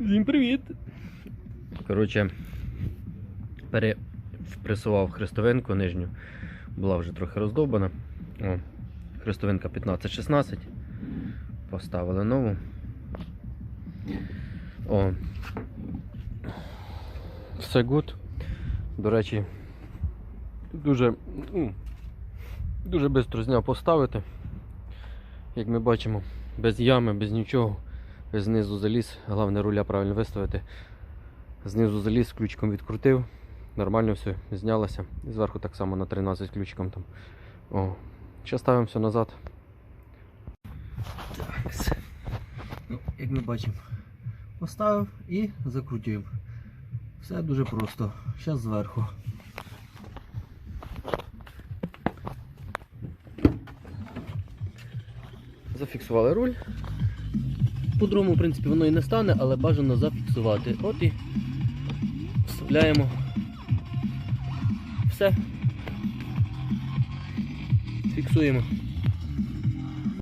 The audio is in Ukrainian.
Всім привіт! Коротше, перепресував хрестовинку нижню. Була вже трохи роздовбана. О, хрестовинка 15-16. Поставили нову. О. Все гуд. До речі, дуже, ну, дуже швидко зняв поставити. Як ми бачимо, без ями, без нічого. Знизу заліз, головне руля правильно виставити. Знизу заліз, ключиком відкрутив. Нормально все, знялося. І зверху так само на 13 ключиком там. О. Зараз ставимо все назад. Так. Ну, як ми бачимо, поставив і закрутив. Все дуже просто. Зараз зверху. Зафіксували руль. По-другому, в принципі, воно і не стане, але бажано зафіксувати. От і вставляємо. Все. Фіксуємо.